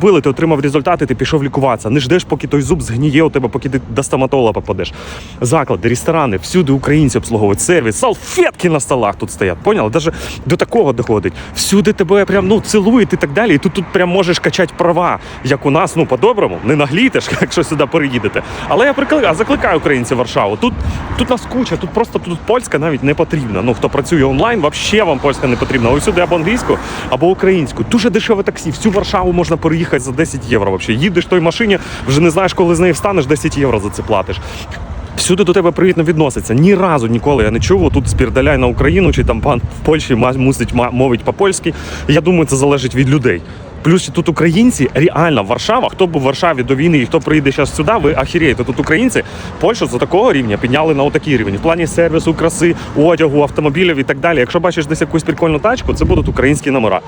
ти отримав результати, ти пішов лікуватися. Не ждеш, поки той зуб згніє у тебе, поки ти до стоматолога попадеш. Заклади, ресторани, всюди українці обслуговують сервіс, салфетки на столах тут стоять. Поняла? Даже до такого доходить. Всюди тебе прям ну цілують і так далі. І тут тут прям можеш качати права, як у нас, ну по-доброму, не наглітиш, якщо сюди переїдете. Але я прикликаю, закликаю українців Варшаву. Тут тут нас куча, тут просто тут польська навіть не потрібна. Ну хто працює онлайн, взагалі вам польська не потрібна. Ось сюди або англійську, або українську. Дуже дешеве таксі. Всю Варшаву можна переїхати за 10 євро. Взагалі. Їдеш в той машині, вже не знаєш, коли з неї встанеш, 10 євро за це платиш. Всюди до тебе привітно відноситься. Ні разу ніколи я не чув. Тут спірдаляй на Україну, чи там пан в Польщі мусить мовить по-польськи. Я думаю, це залежить від людей. Плюс тут українці, реально Варшава, хто був в Варшаві до війни і хто приїде зараз сюди, ви ахіреєте. Тут українці Польщу за такого рівня підняли на отакий рівень. В плані сервісу, краси, одягу, автомобілів і так далі. Якщо бачиш десь якусь прикольну тачку, це будуть українські номера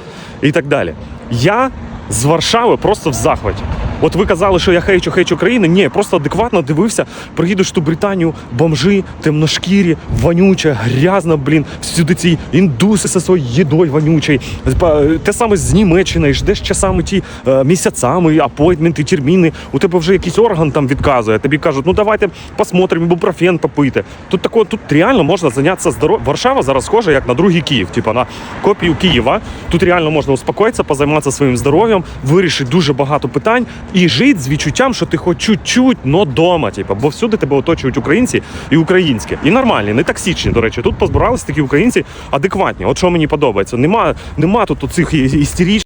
і так далі. Я з Варшави просто в захваті. От ви казали, що я хейчу, хейчу країни. Ні, просто адекватно дивився. Приїдеш ту Британію, бомжи, темношкірі, вонюче, грязно, блін, всюди ці індуси зі своєю їдою вонючою. Те саме з Німеччини, ждеш часами ті е, місяцями, апойтменти, терміни. У тебе вже якийсь орган там відказує. Тобі кажуть, ну давайте посмотримо, ібупрофен попити. Тут такого, тут реально можна зайнятися здоров'ям. Варшава зараз схожа як на другий Київ, типа на копію Києва. Тут реально можна успокоїтися, позайматися своїм здоров'ям, вирішити дуже багато питань і жити з відчуттям, що ти хоч чуть-чуть, но дома. типу, бо всюди тебе оточують українці і українські. І нормальні, не токсичні, до речі. Тут позбиралися такі українці адекватні. От що мені подобається. Нема, нема тут оцих істеричних